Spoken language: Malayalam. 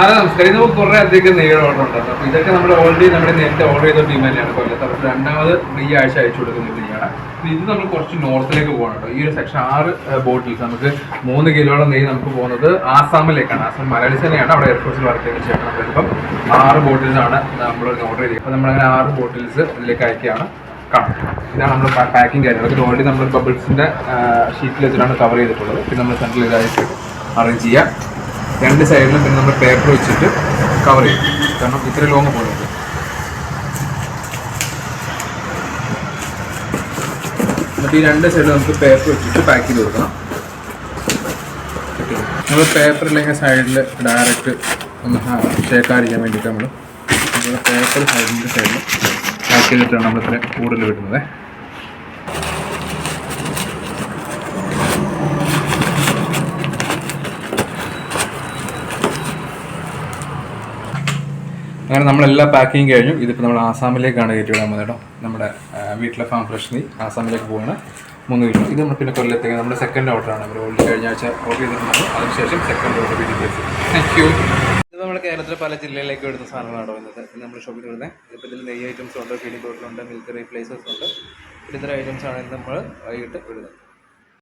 ഇത് നമുക്ക് കുറേ അധികം നെയ്യുടെ അപ്പൊ ഇതൊക്കെ നമ്മൾ ഓൾറെഡി നമ്മുടെ നേരത്തെ ഓർഡർ ചെയ്ത ടീം തന്നെയാണ് കൊല്ലത്ത് അപ്പോൾ രണ്ടാമത് ഈ ആഴ്ച അയച്ചു കൊടുക്കുന്ന ടീമാണ് ഇത് നമ്മൾ കുറച്ച് നോർത്തിലേക്ക് പോകണം ഈ ഒരു സെക്ഷൻ ആറ് ബോട്ടിൽസ് നമുക്ക് മൂന്ന് കിലോയോളം നെയ്യ് നമുക്ക് പോകുന്നത് ആസാമിലേക്കാണ്. ആസാം മലയാളീസ് അവിടെ എയർഫോഴ്സിൽ വർക്ക് ചെയ്ത ശേഷം നമ്മളിപ്പം ആറ് ബോട്ടിൽസ് ആണ് നമ്മൾ ഓർഡർ ചെയ്തത്. അപ്പോൾ നമ്മളങ്ങനെ ആറ് ബോട്ടിൽസ് ഇതിലേക്ക് അയക്കുകയാണ് കാണാം ഇതാണ് നമ്മൾ പാക്കിംഗ് കാര്യങ്ങൾ. ഇത് ഓൾറെഡി നമ്മൾ ബബിൾസിന്റെ ഷീറ്റിൽ വെച്ചിട്ടാണ് കവർ ചെയ്തിട്ടുള്ളത്. പിന്നെ നമ്മൾ സെൻട്രൽ ഇതായിട്ട് അറേഞ്ച് ചെയ്യുക രണ്ട് സൈഡിലും പിന്നെ നമ്മൾ പേപ്പർ വെച്ചിട്ട് കവർ ചെയ്യും. കാരണം ഇത്ര ലോങ് പോകുന്നത് എന്നിട്ട് ഈ രണ്ട് സൈഡിലും നമുക്ക് പേപ്പർ വെച്ചിട്ട് പാക്ക് ചെയ്ത് കൊടുക്കണം. നമ്മൾ പേപ്പർ ഇല്ലെങ്കിൽ സൈഡിൽ ഡയറക്റ്റ് ഒന്ന് ഷേക്കാതിരിക്കാൻ വേണ്ടിയിട്ട് നമ്മൾ നമ്മുടെ പേപ്പർ സൈഡിന്റെ സൈഡിൽ പാക്ക് ചെയ്തിട്ടാണ് നമ്മൾ ഇത്ര കൂടുതൽ കിട്ടുന്നത്. അങ്ങനെ നമ്മളെല്ലാ പാക്കിങ് കഴിഞ്ഞു. ഇതിപ്പോൾ നമ്മൾ ആസാമിലേക്കാണ് കയറ്റി വിടാൻ പോകുന്നത് കേട്ടോ. നമ്മുടെ വീട്ടിലെ ഫാം ഫ്രഷ് നീ ആസാമിലേക്ക് പോവാണ്. മൂന്ന് കിലോ ഇത് നമ്മൾ പിന്നെ കൊല്ലത്തേക്ക് നമ്മുടെ സെക്കൻഡ് ഓർഡറാണ് നമ്മൾ ഓൾറെഡി കഴിഞ്ഞ ആഴ്ച ഓർഡർ ചെയ്തിട്ടുണ്ട് അതിനുശേഷം സെക്കൻഡ് ഓർഡർ വീട്ടിൽ താങ്ക് യു ഇത് നമ്മൾ കേരളത്തിലെ പല ജില്ലയിലേക്ക് വരുന്ന സാധനങ്ങളാണ് വരുന്നത് ഇത് നമ്മൾ ഷോപ്പിൽ വരുന്നത് ഇപ്പോൾ ഇതിൽ നെയ്യ് ഐറ്റംസ് ഉണ്ട് ഫീഡിംഗ് ബോട്ടിലുണ്ട് മിൽക്ക് പ്ലേസസ് ഉണ്ട്. ഇത്തരം ഐറ്റംസ് ആണ് നമ്മൾ വൈകിട്ട് വിടുന്നത്.